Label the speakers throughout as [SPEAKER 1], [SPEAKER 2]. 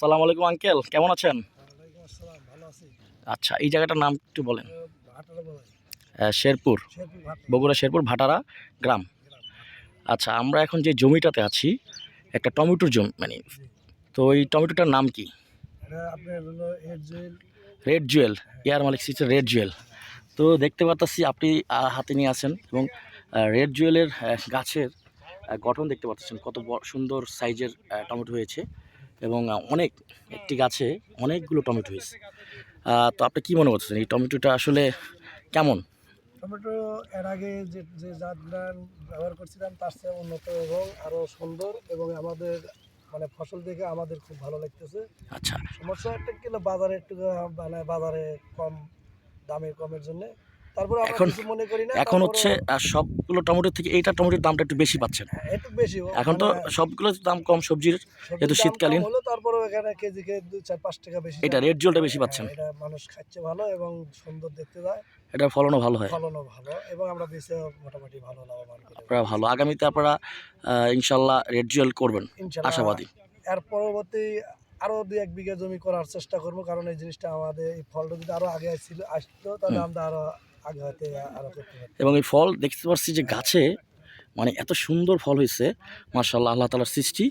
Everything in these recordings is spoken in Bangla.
[SPEAKER 1] সালাম আলাইকুম আঙ্কেল। কেমন আছেন? আচ্ছা এই জায়গাটার নাম একটু বলেন। শেরপুর বগুড়া শেরপুর ভাটারা গ্রাম। আচ্ছা আমরা এখন যে জমিটাতে আছি একটা টমেটোর জমি মানে তো এই টমেটোটার নাম কি? রেড জুয়েল এয়ার মালিক সিস্টার রেড জুয়েল তো দেখতে পাচ্ছি আপনি হাতে নিয়ে আছেন এবং রেড জুয়েলের গাছের গঠন দেখতে পাচ্ছেন কত সুন্দর সাইজের টমেটো হয়েছে। এবং অনেক একটি গাছে অনেকগুলো টমেটো হয়েছে। তো আপনি কি মনে করছেন এই টমেটোটা আসলে কেমন?
[SPEAKER 2] টমেটো এর আগে যে যে জাতটা ব্যবহার করছিলাম তার চেয়ে উন্নত এবং আরও সুন্দর এবং আমাদের মানে ফসল দেখে আমাদের খুব ভালো লাগতেছে।
[SPEAKER 1] আচ্ছা।
[SPEAKER 2] সমস্যা একটা কিলো বাজারে একটু মানে বাজারে কম দামে কমের জন্য।
[SPEAKER 1] এখন-
[SPEAKER 2] মনে করি না
[SPEAKER 1] এখন হচ্ছে সবগুলো টমেটোর থেকে এইটা টমেটোর দামটা একটু বেশি পাচ্ছেন।
[SPEAKER 2] হ্যাঁ, একটু বেশি
[SPEAKER 1] এখন তো
[SPEAKER 2] মানে
[SPEAKER 1] সবগুলো দাম কম সবজির যেহেতু শীতকালীন।
[SPEAKER 2] হলো এখানে কেজিকে দুই চার পাঁচ টাকা বেশি
[SPEAKER 1] এটা রেড জুয়েলটা বেশি পাচ্ছেন।
[SPEAKER 2] হ্যাঁ, এটা মানুষ খাচ্ছে ভালো এবং সুন্দর দেখতে যায়।
[SPEAKER 1] এটা ফলনও ভালো হয়।
[SPEAKER 2] ফলনও ভালো এবং আমরা বেশি মোটামুটি ভালো লাভবান করি
[SPEAKER 1] আপনারা ভালো। আগামীতে আপনারা ইনশাল্লাহ রেড জুয়েল করবেন। আশাবাদী।
[SPEAKER 2] এর পরবর্তী আরও দুই এক বিঘা জমি করার চেষ্টা করব কারণ এই জিনিসটা আমাদের এই ফলটা যদি আরও আগে ছিল আসতো তাহলে আমরা আরও
[SPEAKER 1] এবং এই ফল দেখতে পাচ্ছি যে গাছে মানে এত সুন্দর ফল হয়েছে মার্শাল্লাহ আল্লাহ তালার সৃষ্টি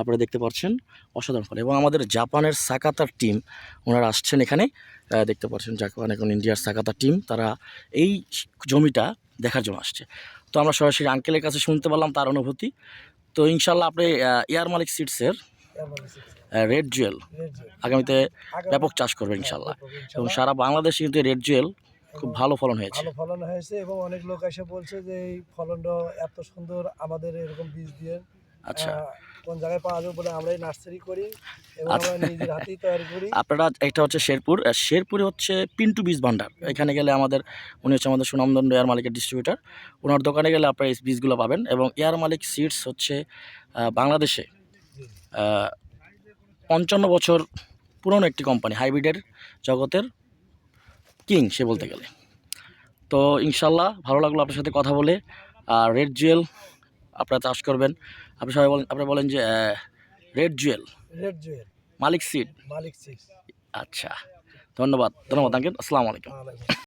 [SPEAKER 1] আপনারা দেখতে পাচ্ছেন অসাধারণ ফল। এবং আমাদের জাপানের সাকাতার টিম ওনারা আসছেন এখানে দেখতে পাচ্ছেন জাপান এখন ইন্ডিয়ার সাকাতার টিম তারা এই জমিটা দেখার জন্য আসছে। তো আমরা সরাসরি আঙ্কেলের কাছে শুনতে পারলাম তার অনুভূতি। তো ইনশাল্লাহ আপনি এয়ার মালিক সিটসের রেড জুয়েল আগামীতে ব্যাপক চাষ করবেন ইনশাল্লাহ এবং সারা বাংলাদেশে কিন্তু রেড জুয়েল খুব ভালো ফলন হয়েছে।
[SPEAKER 2] ভালো ফলন হয়েছে এবং অনেক লোক এসে বলছে যে এই ফলনটা এত সুন্দর আমাদের এরকম বীজ দিয়ে
[SPEAKER 1] আচ্ছা।
[SPEAKER 2] কোন জায়গায় পাওয়া যাবে বলে আমরাই নার্সারি করি এবং
[SPEAKER 1] আচ্ছা।
[SPEAKER 2] আমরা নিজের হাতেই তৈরি করি।
[SPEAKER 1] আপনারা এটা হচ্ছে শেরপুর শেরপুরে হচ্ছে পিন্টু বীজ ভান্ডার। এখানে গেলে আমাদের উনি হচ্ছে আমাদের সুনামদণ্ড এয়ার মালিকের ডিস্ট্রিবিউটার ওনার দোকানে গেলে আপনারা এই বীজগুলো পাবেন এবং এয়ার মালিক সিডস হচ্ছে বাংলাদেশে পঞ্চান্ন বছর পুরনো একটি কোম্পানি হাইব্রিডের জগতের কিং সে বলতে গেলে। তো ইনশাল্লাহ ভালো লাগল আপনার সাথে কথা বলে। আর রেড জুয়েল আপনারা চাষ করবেন। আপনি সবাই বলেন আপনারা বলেন যে red jewel
[SPEAKER 2] red jewel
[SPEAKER 1] Malik seed
[SPEAKER 2] Malik seed
[SPEAKER 1] আচ্ছা। ধন্যবাদ। ধন্যবাদ আঙ্কেল আসসালামু
[SPEAKER 2] আলাইকুম।